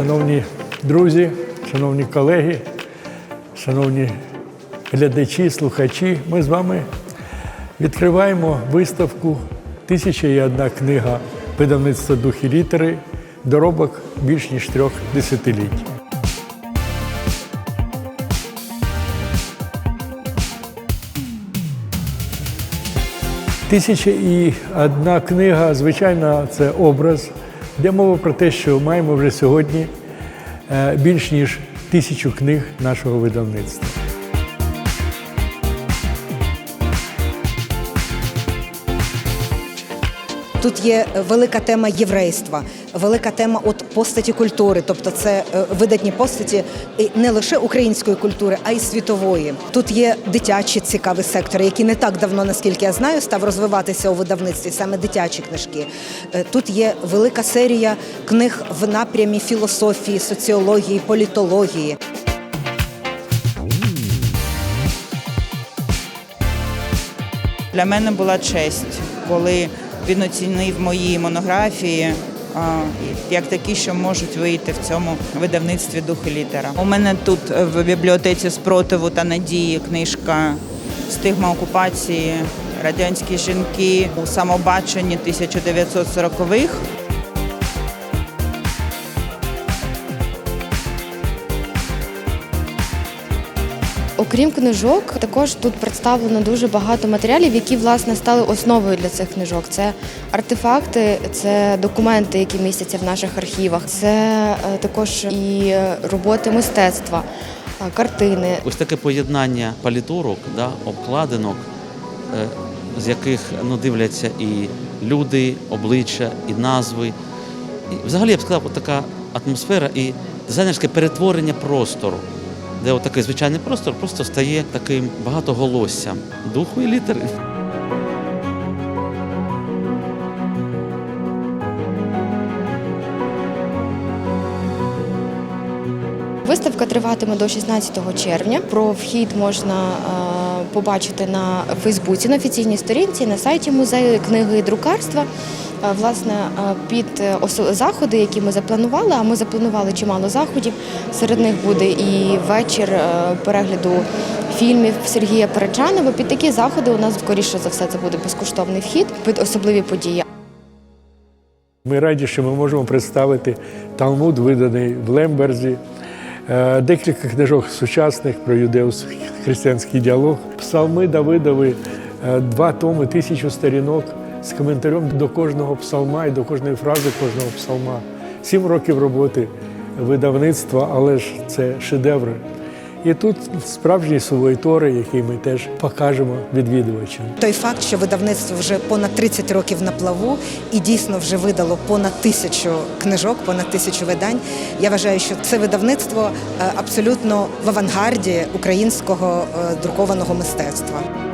Шановні друзі, шановні колеги, шановні глядачі, слухачі, ми з вами відкриваємо виставку Тисяча і одна книга видавництва Дух і літери доробок більш ніж трьох десятиліть. Тисяча і одна книга, звичайно, це образ, де мова про те, що маємо вже сьогодні е, більш ніж тисячу книг нашого видавництва. Тут є велика тема єврейства, велика тема от постаті культури, тобто це е, видатні постаті не лише української культури, а й світової. Тут є дитячі цікаві сектори, які не так давно, наскільки я знаю, став розвиватися у видавництві саме дитячі книжки. Е, Тут є велика серія книг в напрямі філософії, соціології, політології. Для мене була честь, коли він оцінив мої монографії як такі, що можуть вийти в цьому видавництві дух і літера. У мене тут е, в бібліотеці спротиву та надії книжка Стигма окупації, радянські жінки у самобаченні 1940-х. Окрім книжок, також тут представлено дуже багато матеріалів, які власне стали основою для цих книжок. Це артефакти, це документи, які містяться в наших архівах. Це е, також і роботи мистецтва, е, картини. Ось таке поєднання палітурок, да, обкладинок, е, з яких ну, дивляться і люди, обличчя, і назви. І взагалі я б сказав, така атмосфера і дизайнерське перетворення простору, де от такий звичайний простор просто стає таким багатоголоссям духу і літери. Виставка триватиме до 16 червня. Про вхід можна е, побачити на Фейсбуці, на офіційній сторінці, на сайті музею книги і друкарства. Власне, під е, заходи, які ми запланували, а ми запланували чимало заходів. Серед них буде і вечір е, перегляду фільмів Сергія Перечанова. Під такі заходи у нас скоріше за все це буде безкоштовний вхід під особливі події. Ми раді, що ми можемо представити Талмуд, виданий в Лемберзі, е, декілька книжок сучасних про юдео-християнський діалог, псалми Давидови, два томи, тисячу сторінок з коментарем до кожного псалма і до кожної фрази кожного псалма. Сім років роботи видавництва, але ж це шедеври. І тут справжній сувой Тори, який ми теж покажемо відвідувачам. Той факт, що видавництво вже понад 30 років на плаву і дійсно вже видало понад тисячу книжок, понад тисячу видань. Я вважаю, що це видавництво е, абсолютно в авангарді українського е, друкованого мистецтва.